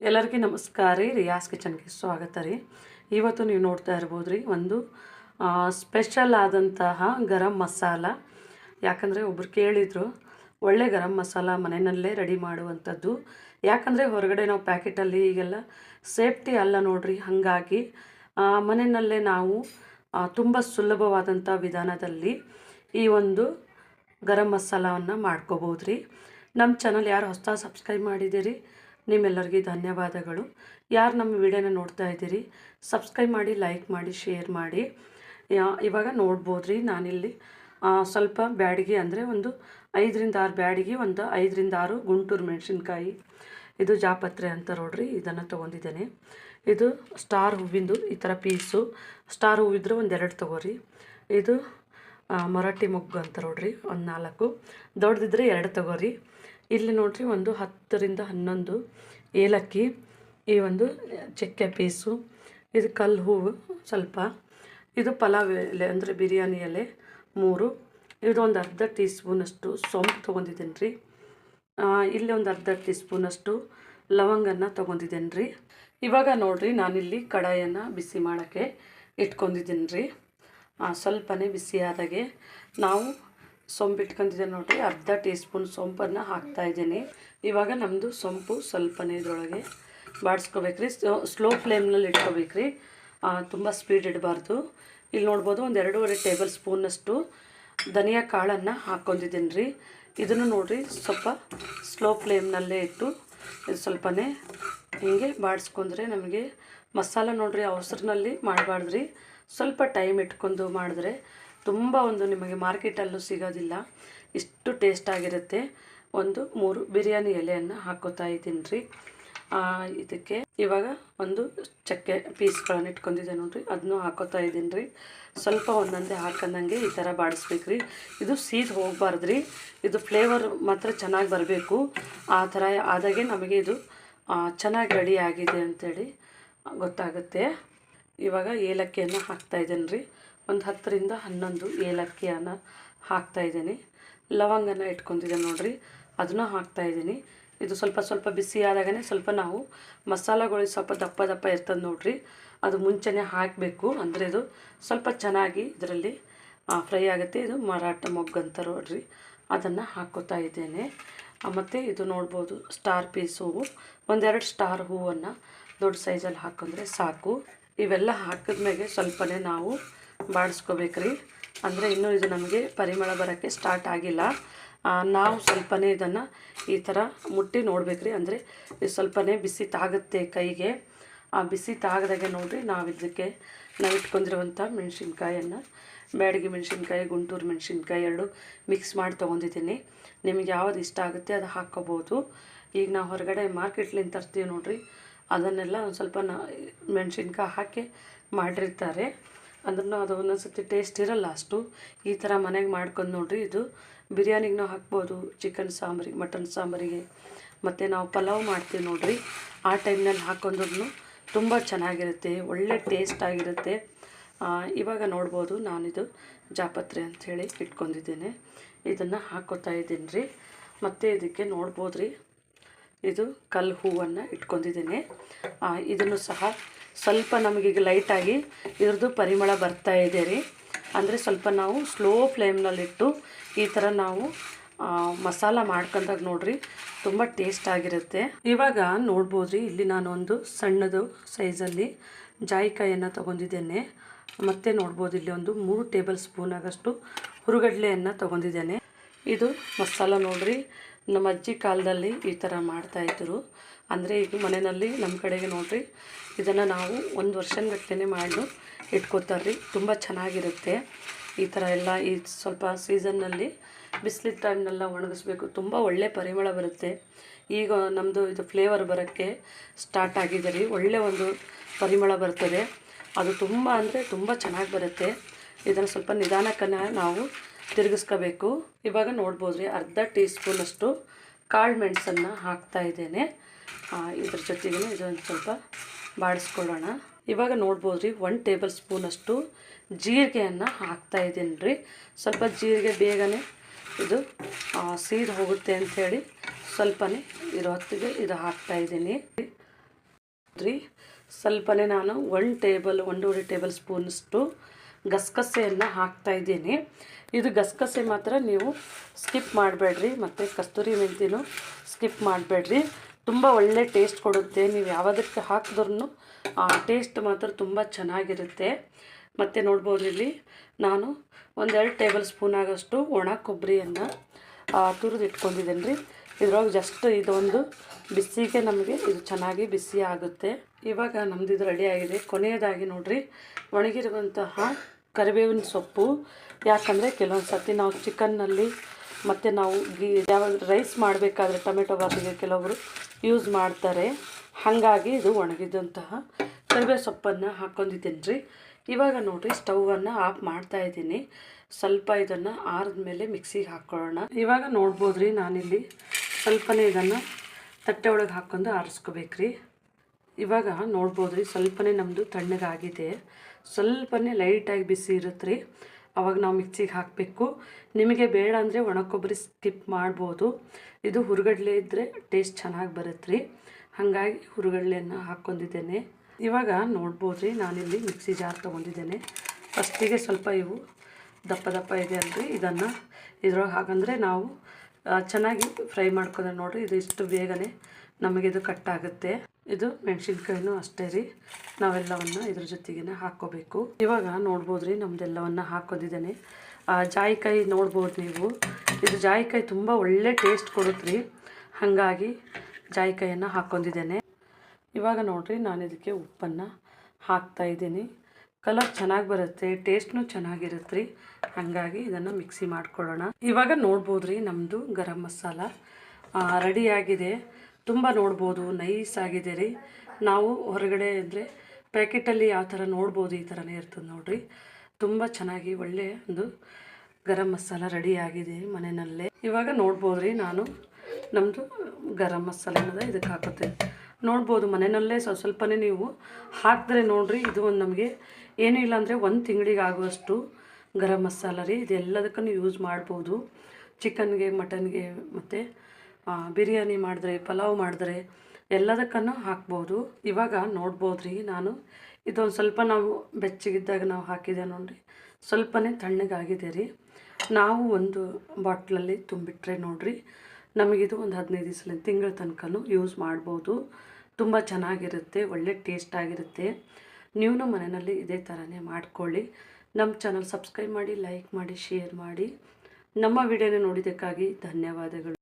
ಎಲ್ಲರಿಗೂ ನಮಸ್ಕಾರ ರೀ. ರಿಯಾಸ್ ಕಿಚನ್ಗೆ ಸ್ವಾಗತ ರೀ. ಇವತ್ತು ನೀವು ನೋಡ್ತಾ ಇರ್ಬೋದು ರೀ ಒಂದು ಸ್ಪೆಷಲ್ ಆದಂತಹ ಗರಂ ಮಸಾಲ. ಯಾಕಂದರೆ ಒಬ್ರು ಕೇಳಿದರು, ಒಳ್ಳೆ ಗರಂ ಮಸಾಲ ಮನೆಯಲ್ಲೇ ರೆಡಿ ಮಾಡುವಂಥದ್ದು. ಯಾಕಂದರೆ ಹೊರಗಡೆ ನಾವು ಪ್ಯಾಕೆಟಲ್ಲಿ ಈಗೆಲ್ಲ ಸೇಫ್ಟಿ ಅಲ್ಲ ನೋಡ್ರಿ. ಹಾಗಾಗಿ ಮನೆಯಲ್ಲೇ ನಾವು ತುಂಬ ಸುಲಭವಾದಂಥ ವಿಧಾನದಲ್ಲಿ ಈ ಒಂದು ಗರಂ ಮಸಾಲವನ್ನು ಮಾಡ್ಕೋಬೋದು ರೀ ನಮ್ಮ ಚಾನಲ್ ಯಾರು ಹೊಸ ಸಬ್ಸ್ಕ್ರೈಬ್ ಮಾಡಿದ್ದೀರಿ ನಿಮ್ಮೆಲ್ಲರಿಗೂ ಧನ್ಯವಾದಗಳು. ಯಾರು ನಮ್ಮ ವಿಡಿಯೋನ ನೋಡ್ತಾ ಇದ್ದೀರಿ, ಸಬ್ಸ್ಕ್ರೈಬ್ ಮಾಡಿ, ಲೈಕ್ ಮಾಡಿ, ಶೇರ್ ಮಾಡಿ. ಇವಾಗ ನೋಡ್ಬೋದ್ರಿ, ನಾನಿಲ್ಲಿ ಸ್ವಲ್ಪ ಬ್ಯಾಡಿಗೆ ಅಂದರೆ ಒಂದು ಐದರಿಂದ ಆರು ಬ್ಯಾಡಿಗೆ, ಒಂದು ಐದರಿಂದ ಆರು ಗುಂಟೂರು ಮೆಣಸಿನ್ಕಾಯಿ. ಇದು ಜಾಪತ್ರೆ ಅಂತ ನೋಡ್ರಿ, ಇದನ್ನು ತೊಗೊಂಡಿದ್ದೇನೆ. ಇದು ಸ್ಟಾರ್ ಹೂವಿಂದು ಈ ಥರ ಪೀಸು. ಸ್ಟಾರ್ ಹೂವಿದ್ರೆ ಒಂದು ಎರಡು ತೊಗೋರಿ. ಇದು ಮರಾಠಿ ಮೊಗ್ಗು ಅಂತ ನೋಡ್ರಿ, ಒಂದು ನಾಲ್ಕು. ದೊಡ್ಡದಿದ್ರೆ ಎರಡು ತಗೋರಿ. ಇಲ್ಲಿ ನೋಡ್ರಿ ಒಂದು ಹತ್ತರಿಂದ ಹನ್ನೊಂದು ಏಲಕ್ಕಿ, ಈ ಒಂದು ಚಕ್ಕೆ ಪೀಸು, ಇದು ಕಲ್ಲು ಹೂವು ಸ್ವಲ್ಪ. ಇದು ಪಲಾವ್ ಎಲೆ ಅಂದರೆ ಬಿರಿಯಾನಿ ಎಲೆ ಮೂರು. ಇದೊಂದು ಅರ್ಧ ಟೀ ಸ್ಪೂನಷ್ಟು ಸೊಂಪು ತೊಗೊಂಡಿದ್ದೀನಿ ರೀ. ಇಲ್ಲಿ ಒಂದು ಅರ್ಧ ಟೀ ಸ್ಪೂನಷ್ಟು ಲವಂಗನ್ನು ತೊಗೊಂಡಿದ್ದೇನೆ ರೀ. ಇವಾಗ ನೋಡಿರಿ ನಾನಿಲ್ಲಿ ಕಡಾಯನ್ನು ಬಿಸಿ ಮಾಡೋಕ್ಕೆ ಇಟ್ಕೊಂಡಿದ್ದೀನಿ ರೀ. ಸ್ವಲ್ಪನೇ ಬಿಸಿ ನಾವು ಸೊಂಪು ಇಟ್ಕೊಂಡಿದ್ದೇನೆ ನೋಡಿರಿ, ಅರ್ಧ ಟೀ ಸ್ಪೂನ್ ಸೊಂಪನ್ನು ಹಾಕ್ತಾ ಇದ್ದೀನಿ. ಇವಾಗ ನಮ್ಮದು ಸೊಂಪು ಸ್ವಲ್ಪನೇ ಇದ್ರೊಳಗೆ ಬಾಡಿಸ್ಕೋಬೇಕ್ರಿ. ಸ್ಲೋ ಫ್ಲೇಮ್ನಲ್ಲಿ ಇಟ್ಕೋಬೇಕ್ರಿ. ತುಂಬ ಸ್ಪೀಡ್ ಇಡಬಾರ್ದು. ಇಲ್ಲಿ ನೋಡ್ಬೋದು ಒಂದು ಎರಡೂವರೆ ಟೇಬಲ್ ಸ್ಪೂನಷ್ಟು ಧನಿಯಾ ಕಾಳನ್ನು ಹಾಕ್ಕೊಂಡಿದ್ದೀನಿ ರೀ ಇದನ್ನು ನೋಡಿರಿ, ಸ್ವಲ್ಪ ಸ್ಲೋ ಫ್ಲೇಮ್ನಲ್ಲೇ ಇಟ್ಟು ಇದು ಸ್ವಲ್ಪನೇ ಹೀಗೆ ಬಾಡಿಸ್ಕೊಂಡ್ರೆ ನಮಗೆ ಮಸಾಲ ನೋಡ್ರಿ ಅವಸರಿನಲ್ಲಿ ಮಾಡಬಾರ್ದ್ರಿ. ಸ್ವಲ್ಪ ಟೈಮ್ ಇಟ್ಕೊಂಡು ಮಾಡಿದ್ರೆ ತುಂಬ ಒಂದು ನಿಮಗೆ ಮಾರ್ಕೆಟಲ್ಲೂ ಸಿಗೋದಿಲ್ಲ. ಇಷ್ಟು ಟೇಸ್ಟ್ ಆಗಿರುತ್ತೆ. ಒಂದು ಮೂರು ಬಿರಿಯಾನಿ ಎಲೆಯನ್ನು ಹಾಕೋತಾ ಇದ್ದೀನಿ ರೀ. ಇದಕ್ಕೆ ಇವಾಗ ಒಂದು ಚಕ್ಕೆ ಪೀಸ್ಗಳನ್ನು ಇಟ್ಕೊಂಡಿದ್ದೆ ನೋಡ್ರಿ. ಅದನ್ನು ಹಾಕೋತಾ ಇದ್ದೀನಿ ರೀ. ಸ್ವಲ್ಪ ಒಂದೊಂದೇ ಹಾಕೊಂಡಂಗೆ ಈ ಥರ ಬಾಡಿಸ್ಬೇಕು ರೀ. ಇದು ಸೀದ್ ಹೋಗಬಾರ್ದು ರೀ. ಇದು ಫ್ಲೇವರ್ ಮಾತ್ರ ಚೆನ್ನಾಗಿ ಬರಬೇಕು. ಆ ಥರ ಆದಾಗೆ ನಮಗೆ ಇದು ಚೆನ್ನಾಗಿ ರೆಡಿ ಆಗಿದೆ ಅಂಥೇಳಿ ಗೊತ್ತಾಗುತ್ತೆ. ಇವಾಗ ಏಲಕ್ಕಿಯನ್ನು ಹಾಕ್ತಾ ಇದ್ದೀನಿ ರೀ. ಒಂದು ಹತ್ತರಿಂದ ಹನ್ನೊಂದು ಏಲಕ್ಕಿಯನ್ನು ಹಾಕ್ತಾ ಇದ್ದೀನಿ. ಲವಂಗನ ಇಟ್ಕೊತಿದ್ದೆ ನೋಡಿರಿ, ಅದನ್ನು ಹಾಕ್ತಾ ಇದ್ದೀನಿ. ಇದು ಸ್ವಲ್ಪ ಸ್ವಲ್ಪ ಬಿಸಿ ಆದಾಗನೇ ಸ್ವಲ್ಪ ನಾವು ಮಸಾಲಗಳು ಸ್ವಲ್ಪ ದಪ್ಪ ದಪ್ಪ ಇರ್ತದೆ ನೋಡಿರಿ, ಅದು ಮುಂಚೆನೇ ಹಾಕಬೇಕು. ಅಂದರೆ ಇದು ಸ್ವಲ್ಪ ಚೆನ್ನಾಗಿ ಇದರಲ್ಲಿ ಫ್ರೈ ಆಗುತ್ತೆ. ಇದು ಮರಾಠ ಮೊಗ್ಗಂತ ನೋಡ್ರಿ, ಅದನ್ನು ಹಾಕೋತಾ ಇದ್ದೇನೆ. ಮತ್ತು ಇದು ನೋಡ್ಬೋದು ಸ್ಟಾರ್ ಪೀಸ್ ಹೂವು. ಒಂದೆರಡು ಸ್ಟಾರ್ ಹೂವನ್ನು ದೊಡ್ಡ ಸೈಜಲ್ಲಿ ಹಾಕಿದ್ರೆ ಸಾಕು. ಇವೆಲ್ಲ ಹಾಕಿದ್ಮೇಲೆ ಸ್ವಲ್ಪನೇ ನಾವು ಬಾಡಿಸ್ಕೋಬೇಕ್ರಿ ಅಂದರೆ ಇನ್ನೂ ಇದು ನಮಗೆ ಪರಿಮಳ ಬರೋಕ್ಕೆ ಸ್ಟಾರ್ಟ್ ಆಗಿಲ್ಲ. ನಾವು ಸ್ವಲ್ಪನೇ ಇದನ್ನು ಈ ಥರ ಮುಟ್ಟಿ ನೋಡಬೇಕ್ರಿ. ಅಂದರೆ ಇದು ಸ್ವಲ್ಪನೇ ಬಿಸಿ ತಾಗುತ್ತೆ ಕೈಗೆ. ಆ ಬಿಸಿ ತಾಗದಾಗೆ ನೋಡಿರಿ, ನಾವು ಇದಕ್ಕೆ ನಾವು ಇಟ್ಕೊಂಡಿರುವಂಥ ಮೆಣಸಿನ್ಕಾಯನ್ನು, ಬ್ಯಾಡಗಿ ಮೆಣಸಿನ್ಕಾಯಿ, ಗುಂಟೂರು ಮೆಣಸಿನ್ಕಾಯಿ ಎರಡು ಮಿಕ್ಸ್ ಮಾಡಿ ತೊಗೊಂಡಿದ್ದೀನಿ. ನಿಮಗೆ ಯಾವ್ದು ಇಷ್ಟ ಆಗುತ್ತೆ ಅದು ಹಾಕ್ಕೋಬೋದು ಈಗ ನಾವು ಹೊರಗಡೆ ಮಾರ್ಕೆಟ್ಲಿಂದ ತರ್ತೀವಿ ನೋಡಿರಿ. ಅದನ್ನೆಲ್ಲ ಒಂದು ಸ್ವಲ್ಪ ಮೆಣಸಿನ್ಕಾಯಿ ಹಾಕಿ ಮಾಡಿರ್ತಾರೆ. ಅಂದ್ರೂ ಅದು ಒಂದೊಂದು ಟೇಸ್ಟ್ ಇರಲ್ಲ ಅಷ್ಟು. ಈ ಥರ ಮನೆಗೆ ಮಾಡ್ಕೊಂಡು ನೋಡ್ರಿ ಇದು. ಬಿರಿಯಾನಿಗೆ ಹಾಕ್ಬೋದು ಚಿಕನ್ ಸಾಂಬಾರಿಗೆ ಮಟನ್ ಸಾಂಬಾರಿಗೆ. ಮತ್ತು ನಾವು ಪಲಾವ್ ಮಾಡ್ತೀವಿ ನೋಡ್ರಿ. ಆ ಟೈಮ್ನಲ್ಲಿ ಹಾಕೊಂಡ್ರು ತುಂಬ ಚೆನ್ನಾಗಿರುತ್ತೆ, ಒಳ್ಳೆ ಟೇಸ್ಟ್ ಆಗಿರುತ್ತೆ. ಇವಾಗ ನೋಡ್ಬೋದು ನಾನಿದು ಜಾಪತ್ರೆ ಅಂಥೇಳಿ ಇಟ್ಕೊಂಡಿದ್ದೇನೆ. ಇದನ್ನು ಹಾಕೋತಾ ಇದ್ದೀನಿ ರೀ. ಮತ್ತು ಇದಕ್ಕೆ ನೋಡ್ಬೋದು ರೀ ಇದು ಕಲ್ಲು ಹೂವನ್ನು ಇಟ್ಕೊಂಡಿದ್ದೀನಿ. ಇದನ್ನು ಸಹ ಸ್ವಲ್ಪ ನಮಗೀಗ ಲೈಟಾಗಿ ಇದ್ರದ್ದು ಪರಿಮಳ ಬರ್ತಾ ಇದೆ ರೀ. ಅಂದರೆ ಸ್ವಲ್ಪ ನಾವು ಸ್ಲೋ ಫ್ಲೇಮ್ನಲ್ಲಿಟ್ಟು ಈ ಥರ ನಾವು ಮಸಾಲ ಮಾಡ್ಕೊಂಡಾಗ ನೋಡ್ರಿ ತುಂಬ ಟೇಸ್ಟ್ ಆಗಿರುತ್ತೆ. ಇವಾಗ ನೋಡ್ಬೋದು ರೀ ಇಲ್ಲಿ ನಾನು ಒಂದು ಸಣ್ಣದು ಸೈಜಲ್ಲಿ ಜಾಯಿಕಾಯಿಯನ್ನು ತೊಗೊಂಡಿದ್ದೇನೆ. ಮತ್ತು ನೋಡ್ಬೋದು, ಇಲ್ಲಿ ಒಂದು ಮೂರು ಟೇಬಲ್ ಸ್ಪೂನ್ ಆಗಷ್ಟು ಹುರುಗಡ್ಲೆಯನ್ನು ತೊಗೊಂಡಿದ್ದೇನೆ. ಇದು ಮಸಾಲ ನೋಡ್ರಿ ನಮ್ಮ ಅಜ್ಜಿ ಕಾಲದಲ್ಲಿ ಈ ಥರ ಮಾಡ್ತಾಯಿದ್ರು ಅಂದರೆ ಈಗ ಮನೆಯಲ್ಲಿ ನಮ್ಮ ಕಡೆಗೆ ನೋಡಿರಿ, ಇದನ್ನು ನಾವು ಒಂದು ವರ್ಷಗಟ್ಟಲೆ ಮಾಡಿ ಇಟ್ಕೋತಾರೆ ರೀ ತುಂಬ ಚೆನ್ನಾಗಿರುತ್ತೆ. ಈ ಥರ ಎಲ್ಲ ಈ ಸ್ವಲ್ಪ ಸೀಸನ್ನಲ್ಲಿ ಬಿಸಿಲಿದ್ದ ಟೈಮ್ನೆಲ್ಲ ಒಣಗಿಸ್ಬೇಕು. ತುಂಬ ಒಳ್ಳೆ ಪರಿಮಳ ಬರುತ್ತೆ. ಈಗ ನಮ್ಮದು ಇದು ಫ್ಲೇವರ್ ಬರೋಕ್ಕೆ ಸ್ಟಾರ್ಟ್ ಆಗಿದೆ ರೀ. ಒಳ್ಳೆ ಒಂದು ಪರಿಮಳ ಬರ್ತದೆ. ಅದು ತುಂಬ ಅಂದರೆ ತುಂಬ ಚೆನ್ನಾಗಿ ಬರುತ್ತೆ. ಇದನ್ನು ಸ್ವಲ್ಪ ನಿಧಾನಕ್ಕನ್ನ ನಾವು ತಿರುಗಿಸ್ಕೋಬೇಕು. ಇವಾಗ ನೋಡ್ಬೋದು ರೀ ಅರ್ಧ ಟೀ ಸ್ಪೂನಷ್ಟು ಕಾಳು ಮೆಣಸನ್ನು ಹಾಕ್ತಾ ಇದ್ದೇನೆ. ಇದ್ರ ಜೊತೆಗೆ ಇದೊಂದು ಸ್ವಲ್ಪ ಬಾಡಿಸ್ಕೊಳ್ಳೋಣ. ಇವಾಗ ನೋಡ್ಬೋದು ರೀ ಒನ್ ಟೇಬಲ್ ಸ್ಪೂನಷ್ಟು ಜೀರಿಗೆಯನ್ನು ಹಾಕ್ತಾ ಇದ್ದೀನಿ ರೀ ಸ್ವಲ್ಪ ಜೀರಿಗೆ ಬೇಗನೆ ಇದು ಸೀದ್ ಹೋಗುತ್ತೆ ಅಂಥೇಳಿ ಸ್ವಲ್ಪನೇ ಇರೋ ಹೊತ್ತಿಗೆ ಇದು ಹಾಕ್ತಾ ಇದ್ದೀನಿ. ರೀ ಸ್ವಲ್ಪನೇ ನಾನು ಒನ್ ಟೇಬಲ್, ಒಂದೂವರೆ ಟೇಬಲ್ ಸ್ಪೂನಷ್ಟು ಗಸಗಸೆಯನ್ನು ಹಾಕ್ತಾ ಇದ್ದೀನಿ. ಇದು ಗಸಗಸೆ ಮಾತ್ರ ನೀವು ಸ್ಕಿಪ್ ಮಾಡಬೇಡ್ರಿ, ಮತ್ತು ಕಸ್ತೂರಿ ಮೆಂತಿನೂ ಸ್ಕಿಪ್ ಮಾಡಬೇಡ್ರಿ. ತುಂಬ ಒಳ್ಳೆ ಟೇಸ್ಟ್ ಕೊಡುತ್ತೆ. ನೀವು ಯಾವುದಕ್ಕೆ ಹಾಕಿದ್ರೂ ಆ ಟೇಸ್ಟ್ ಮಾತ್ರ ತುಂಬ ಚೆನ್ನಾಗಿರುತ್ತೆ. ಮತ್ತು ನೋಡ್ಬೋದು ಇಲ್ಲಿ ನಾನು ಒಂದೆರಡು ಟೇಬಲ್ ಸ್ಪೂನ್ ಆಗೋಷ್ಟು ಒಣ ಕೊಬ್ಬರಿಯನ್ನು ತುರಿದು ಇಟ್ಕೊಂಡಿದ್ದೇನೆ ರೀ ಇದ್ರೊಳಗೆ ಜಸ್ಟ್ ಇದೊಂದು ಬಿಸಿಗೆ ನಮಗೆ ಇದು ಚೆನ್ನಾಗಿ ಬಿಸಿ ಆಗುತ್ತೆ. ಇವಾಗ ನಮ್ದು ಇದು ರೆಡಿ ಆಗಿದೆ. ಕೊನೆಯದಾಗಿ ನೋಡ್ರಿ, ಒಣಗಿರುವಂತಹ ಕರಿಬೇವಿನ ಸೊಪ್ಪು. ಯಾಕಂದರೆ ಕೆಲವೊಂದು ಸರ್ತಿ ನಾವು ಚಿಕನ್ನಲ್ಲಿ ಮತ್ತು ನಾವು ಗೀ ಯಾವಾಗ ರೈಸ್ ಮಾಡಬೇಕಾದ್ರೆ ಟೊಮೆಟೊ ಬಾತಿಗೆ ಕೆಲವೊಬ್ಬರು ಯೂಸ್ ಮಾಡ್ತಾರೆ. ಹಾಗಾಗಿ ಇದು ಒಣಗಿದಂತಹ ಕರಿಬೇವು ಸೊಪ್ಪನ್ನು ಹಾಕೊಂಡಿದ್ದೀನಿ ರೀ ಇವಾಗ ನೋಡಿರಿ ಸ್ಟವನ್ನು ಆಫ್ ಮಾಡ್ತಾ ಇದ್ದೀನಿ. ಸ್ವಲ್ಪ ಇದನ್ನು ಆರಿದ್ಮೇಲೆ ಮಿಕ್ಸಿಗೆ ಹಾಕ್ಕೊಳ್ಳೋಣ ಇವಾಗ ನೋಡ್ಬೋದು ರೀ ನಾನಿಲ್ಲಿ ಸ್ವಲ್ಪನೇ ಇದನ್ನು ತಟ್ಟೆ ಒಳಗೆ ಹಾಕ್ಕೊಂಡು ಆರಿಸ್ಕೋಬೇಕ್ರಿ. ಇವಾಗ ನೋಡ್ಬೋದು ರೀ ಸ್ವಲ್ಪನೇ ನಮ್ಮದು ತಣ್ಣಗಾಗಿದೆ. ಸ್ವಲ್ಪನೇ ಲೈಟಾಗಿ ಬಿಸಿ ಇರುತ್ತೆ ರೀ ಅವಾಗ ನಾವು ಮಿಕ್ಸಿಗೆ ಹಾಕಬೇಕು. ನಿಮಗೆ ಬೇಡ ಅಂದರೆ ಒಣಕೊಬ್ಬರಿ ಸ್ಕಿಪ್ ಮಾಡ್ಬೋದು. ಇದು ಹುರುಗಡ್ಲೆ ಇದ್ದರೆ ಟೇಸ್ಟ್ ಚೆನ್ನಾಗಿ ಬರುತ್ತೆ ರೀ ಹಾಗಾಗಿ ಹುರುಗಡ್ಲೆಯನ್ನು ಹಾಕ್ಕೊಂಡಿದ್ದೇನೆ. ಇವಾಗ ನೋಡ್ಬೋದು ರೀ ನಾನಿಲ್ಲಿ ಮಿಕ್ಸಿ ಜಾರ್ ತೊಗೊಂಡಿದ್ದೇನೆ. ಫಸ್ಟಿಗೆ ಸ್ವಲ್ಪ ಇವು ದಪ್ಪ ದಪ್ಪ ಇದೆ ಅಲ್ರಿ. ಇದನ್ನು ಇದ್ರೊಳಗೆ ಹಾಕಂದರೆ ನಾವು ಚೆನ್ನಾಗಿ ಫ್ರೈ ಮಾಡ್ಕೊಂಡ್ರೆ ನೋಡಿರಿ, ಇದು ಇಷ್ಟು ಬೇಗನೆ ನಮಗಿದು ಕಟ್ಟಾಗುತ್ತೆ ಇದು ಮೆಣಸಿನ್ಕಾಯಿನೂ ಅಷ್ಟೇ ರೀ. ನಾವೆಲ್ಲವನ್ನು ಇದ್ರ ಜೊತೆಗೇನೆ ಹಾಕ್ಕೋಬೇಕು. ಇವಾಗ ನೋಡ್ಬೋದು ರೀ ನಮ್ದೆಲ್ಲವನ್ನು ಹಾಕೋದಿದ್ದೇನೆ ಆ, ಜಾಯಿಕಾಯಿ ನೋಡ್ಬೋದು ನೀವು. ಇದು ಜಾಯಿಕಾಯಿ ತುಂಬ ಒಳ್ಳೆ ಟೇಸ್ಟ್ ಕೊಡುತ್ತೆ ರೀ. ಹಾಗಾಗಿ ಜಾಯಿಕಾಯಿಯನ್ನು ಹಾಕ್ಕೊಂಡಿದ್ದೇನೆ. ಇವಾಗ ನೋಡಿರಿ ನಾನು ಇದಕ್ಕೆ ಉಪ್ಪನ್ನು ಹಾಕ್ತಾ ಇದ್ದೀನಿ. ಕಲರ್ ಚೆನ್ನಾಗಿ ಬರುತ್ತೆ ಟೇಸ್ಟ್ನು ಚೆನ್ನಾಗಿರುತ್ತೆ ರೀ ಹಾಗಾಗಿ ಇದನ್ನು ಮಿಕ್ಸಿ ಮಾಡ್ಕೊಳ್ಳೋಣ. ಇವಾಗ ನೋಡ್ಬೋದು ರೀ ನಮ್ಮದು ಗರಂ ಮಸಾಲ. ರೆಡಿಯಾಗಿದೆ ತುಂಬ ನೋಡ್ಬೋದು ನೈಸ್ ಆಗಿದೆ ರೀ. ನಾವು ಹೊರಗಡೆ ಅಂದರೆ ಪ್ಯಾಕೆಟಲ್ಲಿ ಯಾವ ಥರ ನೋಡ್ಬೋದು ಈ ಥರನೇ ಇರ್ತದೆ ನೋಡಿರಿ. ತುಂಬ ಚೆನ್ನಾಗಿ ಒಳ್ಳೆ ಒಂದು ಗರಂ ಮಸಾಲ ರೆಡಿ ಆಗಿದೆ ಮನೆಯಲ್ಲೇ. ಇವಾಗ ನೋಡ್ಬೋದು ರೀ ನಾನು ನಮ್ಮದು ಗರಂ ಮಸಾಲ ಅನ್ನೋದು ಇದಕ್ಕೆ ಹಾಕುತ್ತೆ ನೋಡ್ಬೋದು ಮನೆಯಲ್ಲೇ ಸ್ವಲ್ಪ ಸ್ವಲ್ಪನೇ ನೀವು ಹಾಕಿದ್ರೆ ನೋಡಿರಿ, ಇದು ಒಂದು ನಮಗೆ ಏನೂ ಇಲ್ಲ ಅಂದರೆ ಒಂದು ತಿಂಗಳಿಗೆ ಆಗುವಷ್ಟು ಗರಂ ಮಸಾಲ ರೀ, ಇದೆಲ್ಲದಕ್ಕೂ ಯೂಸ್ ಮಾಡ್ಬೋದು. ಚಿಕನ್ಗೆ, ಮಟನ್ಗೆ ಮತ್ತು ಬಿರಿಯಾನಿ ಮಾಡಿದ್ರೆ, ಪಲಾವ್ ಮಾಡಿದ್ರೆ ಎಲ್ಲದಕ್ಕೂ ಹಾಕ್ಬೋದು. ಇವಾಗ ನೋಡ್ಬೋದು ರೀ ನಾನು. ಇದೊಂದು ಸ್ವಲ್ಪ ನಾವು ಬೆಚ್ಚಗಿದ್ದಾಗ ನಾವು ಹಾಕಿದೆ ನೋಡಿರಿ. ಸ್ವಲ್ಪನೇ ತಣ್ಣಗಾಗಿದೆ ರೀ. ನಾವು ಒಂದು ಬಾಟ್ಲಲ್ಲಿ ತುಂಬಿಟ್ರೆ ನೋಡಿರಿ, ನಮಗಿದು ಒಂದು ಹದಿನೈದು ದಿವಸ ತಿಂಗಳ ತನಕ ಯೂಸ್ ಮಾಡ್ಬೋದು. ತುಂಬ ಚೆನ್ನಾಗಿರುತ್ತೆ, ಒಳ್ಳೆ ಟೇಸ್ಟ್ ಆಗಿರುತ್ತೆ. ನೀವು ಮನೆಯಲ್ಲಿ ಇದೇ ಥರನೇ ಮಾಡ್ಕೊಳ್ಳಿ. ನಮ್ಮ ಚಾನಲ್ ಸಬ್ಸ್ಕ್ರೈಬ್ ಮಾಡಿ, ಲೈಕ್ ಮಾಡಿ, ಶೇರ್ ಮಾಡಿ. ನಮ್ಮ ವಿಡಿಯೋನ ನೋಡಿದ್ದಕ್ಕಾಗಿ ಧನ್ಯವಾದಗಳು.